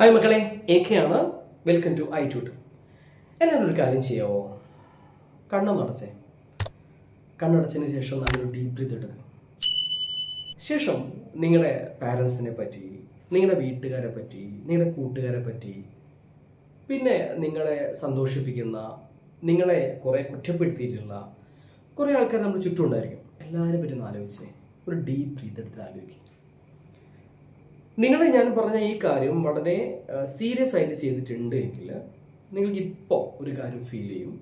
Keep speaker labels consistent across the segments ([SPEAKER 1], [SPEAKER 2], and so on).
[SPEAKER 1] Hi മക്കളെ. A K ആണ്. Welcome to ഐ ട്യൂട്ട് എല്ലാവരും ഒരു കാര്യം ചെയ്യാവോ കണ്ണൊന്നടച്ചേ കണ്ണടച്ചതിന് ശേഷം നല്ലൊരു ഡീപ് ബ്രീത്ത് എടുക്കുക ശേഷം നിങ്ങളുടെ പാരൻസിനെ പറ്റി നിങ്ങളുടെ വീട്ടുകാരെ പറ്റി നിങ്ങളുടെ കൂട്ടുകാരെ പറ്റി പിന്നെ നിങ്ങളെ സന്തോഷിപ്പിക്കുന്ന നിങ്ങളെ കുറേ കുറ്റപ്പെടുത്തിയിട്ടുള്ള കുറേ ആൾക്കാർ നമ്മുടെ ചുറ്റും ഉണ്ടായിരിക്കും. എല്ലാവരെയും പറ്റി ഒന്ന് ആലോചിച്ചേ. ഒരു ഡീപ് ബ്രീത്ത് എടുത്ത് ആലോചിക്കുക നിങ്ങൾ ഞാൻ പറഞ്ഞ ഈ കാര്യം വളരെ സീരിയസ് ആയിട്ട് ചെയ്തിട്ടുണ്ട് എങ്കിൽ നിങ്ങൾക്ക് ഇപ്പോൾ ഒരു കാര്യം ഫീൽ ചെയ്യും.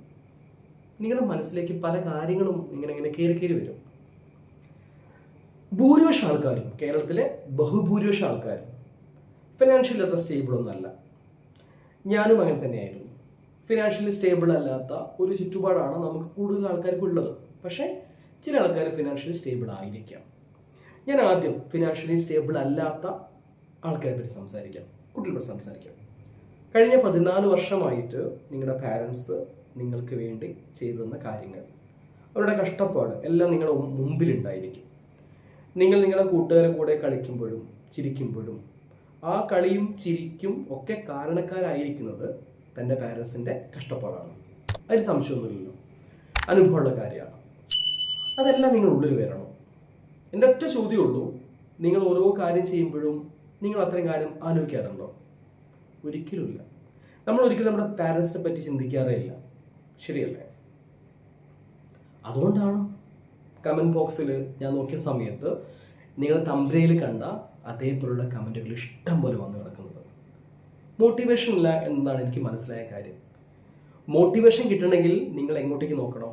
[SPEAKER 1] നിങ്ങളുടെ മനസ്സിലേക്ക് പല കാര്യങ്ങളും ഇങ്ങനെ ഇങ്ങനെ കയറി കയറി വരും. ഭൂരിപക്ഷം ആൾക്കാരും കേരളത്തിലെ ബഹുഭൂരിപക്ഷം ആൾക്കാരും ഫിനാൻഷ്യലി അത്ര സ്റ്റേബിൾ ഒന്നല്ല ഞാനും അങ്ങനെ തന്നെയായിരുന്നു. ഫിനാൻഷ്യലി സ്റ്റേബിൾ അല്ലാത്ത ഒരു ചുറ്റുപാടാണ് നമുക്ക് കൂടുതൽ ആൾക്കാർക്ക് ഉള്ളത്. പക്ഷേ ചില ആൾക്കാർ ഫിനാൻഷ്യലി സ്റ്റേബിൾ ആയിരിക്കാം. ഞാൻ ആദ്യം ഫിനാൻഷ്യലി സ്റ്റേബിൾ അല്ലാത്ത ആൾക്കാരെ പറ്റി സംസാരിക്കാം. കുട്ടികളെ പറ്റി സംസാരിക്കാം. കഴിഞ്ഞ പതിനാല് വർഷമായിട്ട് നിങ്ങളുടെ പാരൻസ് നിങ്ങൾക്ക് വേണ്ടി ചെയ്തു തന്ന കാര്യങ്ങൾ. അവരുടെ കഷ്ടപ്പാട് എല്ലാം നിങ്ങളുടെ മുമ്പിലുണ്ടായിരിക്കും. നിങ്ങൾ നിങ്ങളുടെ കൂട്ടുകാരെ കൂടെ കളിക്കുമ്പോഴും ചിരിക്കുമ്പോഴും ആ കളിയും ചിരിക്കും ഒക്കെ കാരണക്കാരായിരിക്കുന്നത് തന്റെ പാരൻസിന്റെ കഷ്ടപ്പാടാണ്. അതിൽ സംശയമൊന്നുമില്ലല്ലോ. അനുഭവമുള്ള കാര്യമാണ്. അതെല്ലാം നിങ്ങൾ ഉള്ളിൽ വരണം. എന്റെ ഒറ്റ ചോദ്യമുള്ളൂ നിങ്ങൾ ഓരോ കാര്യം ചെയ്യുമ്പോഴും നിങ്ങൾ അത്രയും കാര്യം ആലോചിക്കാറുണ്ടോ? ഒരിക്കലുമില്ല. നമ്മൾ ഒരിക്കലും നമ്മുടെ പാരൻസിനെ പറ്റി ചിന്തിക്കാറേ ഇല്ല. ശരിയല്ലേ? അതുകൊണ്ടാണ് കമന്റ് ബോക്സിൽ ഞാൻ നോക്കിയ സമയത്ത് നിങ്ങൾ തമ്പ്രയിൽ കണ്ട അതേപോലുള്ള കമന്റുകൾ ഇഷ്ടം പോലെ വന്നു കിടക്കുന്നത്. മോട്ടിവേഷൻ ഇല്ല എന്നതാണ് എനിക്ക് മനസ്സിലായ കാര്യം. മോട്ടിവേഷൻ കിട്ടണമെങ്കിൽ നിങ്ങൾ എങ്ങോട്ടേക്ക് നോക്കണം?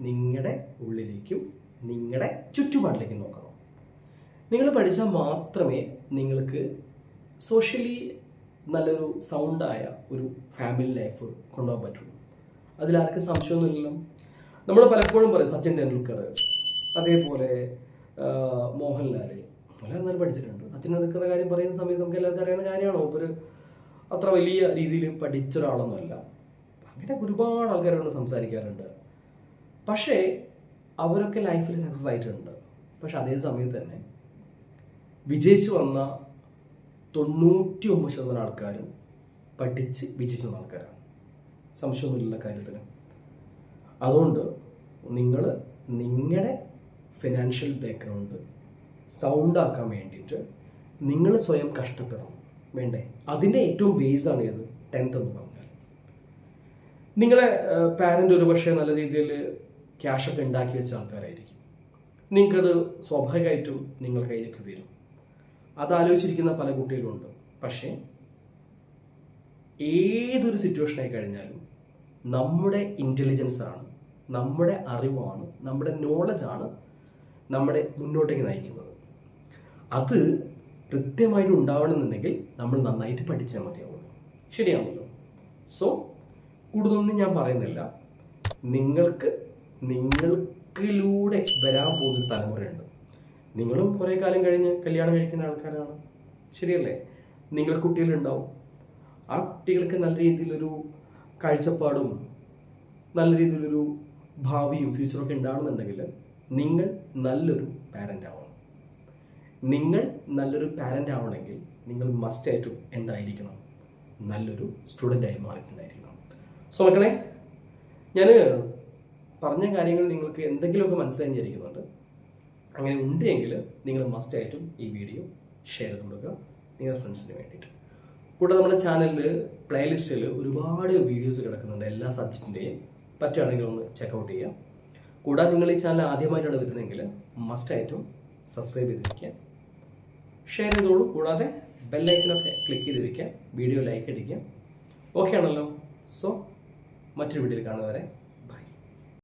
[SPEAKER 1] നിങ്ങളുടെ ഉള്ളിലേക്കും നിങ്ങളുടെ ചുറ്റുപാടിലേക്കും നോക്കണം. നിങ്ങൾ പഠിച്ചാൽ മാത്രമേ നിങ്ങൾക്ക് സോഷ്യലി നല്ലൊരു സൗണ്ടായ ഒരു ഫാമിലി ലൈഫ് കൊണ്ടുപോകാൻ പറ്റുള്ളൂ. അതിലാർക്കും സംശയമൊന്നുമില്ലല്ലോ. നമ്മൾ പലപ്പോഴും പറയും സച്ചിൻ ടെണ്ടുൽക്കർ അതേപോലെ മോഹൻലാൽ മോഹൻലാൽ എന്നാലും പഠിച്ചിട്ടുണ്ട്. സച്ചിൻ ടെണ്ടുൽക്കറുടെ കാര്യം പറയുന്ന സമയത്ത് നമുക്ക് എല്ലാവർക്കും അറിയുന്ന കാര്യമാണോ? ഒരു അത്ര വലിയ രീതിയിൽ പഠിച്ച ഒരാളൊന്നുമല്ല അങ്ങനെ ഒരുപാട് ആൾക്കാരോട് സംസാരിക്കാറുണ്ട്. പക്ഷേ അവരൊക്കെ ലൈഫിൽ സക്സസ് ആയിട്ടുണ്ട്. പക്ഷെ അതേ സമയത്ത് തന്നെ വിജയിച്ചു വന്ന തൊണ്ണൂറ്റി ഒമ്പത് ശതമാനം ആൾക്കാരും പഠിച്ച് വിജയിച്ചു വന്ന ആൾക്കാരാണ്. സംശയമൊന്നുമില്ല കാര്യത്തിന്. അതുകൊണ്ട് നിങ്ങൾ നിങ്ങളുടെ ഫിനാൻഷ്യൽ ബാക്ക്ഗ്രൗണ്ട് സൗണ്ട് ആക്കാൻ വേണ്ടിയിട്ട് നിങ്ങൾ സ്വയം കഷ്ടപ്പെടണം. വേണ്ടേ? അതിന്റെ ഏറ്റവും ബേസാണ് ഏത്? ടെൻത്ത് എന്ന് പറഞ്ഞാൽ നിങ്ങളെ പാരന്റ് ഒരു പക്ഷേ നല്ല രീതിയിൽ ക്യാഷൊക്കെ ഉണ്ടാക്കി വെച്ച ആൾക്കാരായിരിക്കും. നിങ്ങൾക്കത് സ്വാഭാവികമായിട്ടും നിങ്ങൾ കയ്യിലേക്ക് വരും. അത് ആലോചിച്ചിരിക്കുന്ന പല കുട്ടികളുണ്ട്. പക്ഷേ ഏതൊരു സിറ്റുവേഷൻ ആയി കഴിഞ്ഞാലും നമ്മുടെ ഇന്റലിജൻസ് ആണ് നമ്മുടെ അറിവാണ് നമ്മുടെ നോളജാണ് നമ്മുടെ മുന്നോട്ടേക്ക് നയിക്കുന്നത്. അത് കൃത്യമായിട്ട് ഉണ്ടാവണമെന്നുണ്ടെങ്കിൽ നമ്മൾ നന്നായിട്ട് പഠിച്ചാൽ മതിയാവുള്ളൂ. ശരിയാണല്ലോ? സോ കൂടുതലൊന്നും ഞാൻ പറയുന്നില്ല. നിങ്ങൾക്ക് നിങ്ങൾക്കിലൂടെ വരാൻ പോകുന്നൊരു തലമുറയുണ്ട്. നിങ്ങളും കുറേ കാലം കഴിഞ്ഞ് കല്യാണം കഴിക്കുന്ന ആൾക്കാരാണ്. ശരിയല്ലേ? നിങ്ങൾ കുട്ടികളുണ്ടാവും. ആ കുട്ടികൾക്ക് നല്ല രീതിയിലൊരു കാഴ്ചപ്പാടും നല്ല രീതിയിലൊരു ഭാവിയും ഫ്യൂച്ചറും ഒക്കെ ഉണ്ടാവണമെന്നുണ്ടെങ്കിൽ നിങ്ങൾ നല്ലൊരു പാരന്റ് ആവണം. നിങ്ങൾ നല്ലൊരു പാരന്റ് ആവണമെങ്കിൽ നിങ്ങൾ മസ്റ്റ് ആയിട്ടും എന്തായിരിക്കണം? നല്ലൊരു സ്റ്റുഡന്റ് ആയി മാറിയിട്ടുണ്ടായിരിക്കണം സോ മക്കളെ ഞാൻ പറഞ്ഞ കാര്യങ്ങൾ നിങ്ങൾക്ക് എന്തെങ്കിലുമൊക്കെ മനസ്സിലായി വിചാരിക്കുന്നുണ്ട്. അങ്ങനെ ഉണ്ടെങ്കിൽ നിങ്ങൾ മസ്റ്റ് ആയിട്ടും ഈ വീഡിയോ ഷെയർ ചെയ്ത് കൊടുക്കുക. നിങ്ങളുടെ ഫ്രണ്ട്സിന് വേണ്ടിയിട്ട്. കൂടെ നമ്മുടെ ചാനലിൽ പ്ലേലിസ്റ്റിൽ ഒരുപാട് വീഡിയോസ് കിടക്കുന്നുണ്ട് എല്ലാ സബ്ജക്റ്റിന്റെയും പറ്റുകയാണെങ്കിൽ ഒന്ന് ചെക്കൗട്ട് ചെയ്യാം. കൂടാതെ നിങ്ങൾ ഈ ചാനൽ ആദ്യമായിട്ടാണ് വരുന്നതെങ്കിൽ മസ്റ്റായിട്ടും സബ്സ്ക്രൈബ് ചെയ്ത് വയ്ക്കുക ഷെയർ ചെയ്തോളൂ. കൂടാതെ ബെല്ലൈക്കനൊക്കെ ക്ലിക്ക് ചെയ്ത് വയ്ക്കുക വീഡിയോ ലൈക്ക് അടിക്കുക. ഓക്കെ ആണല്ലോ. സോ മറ്റൊരു വീഡിയോയിൽ കാണുന്നവരെ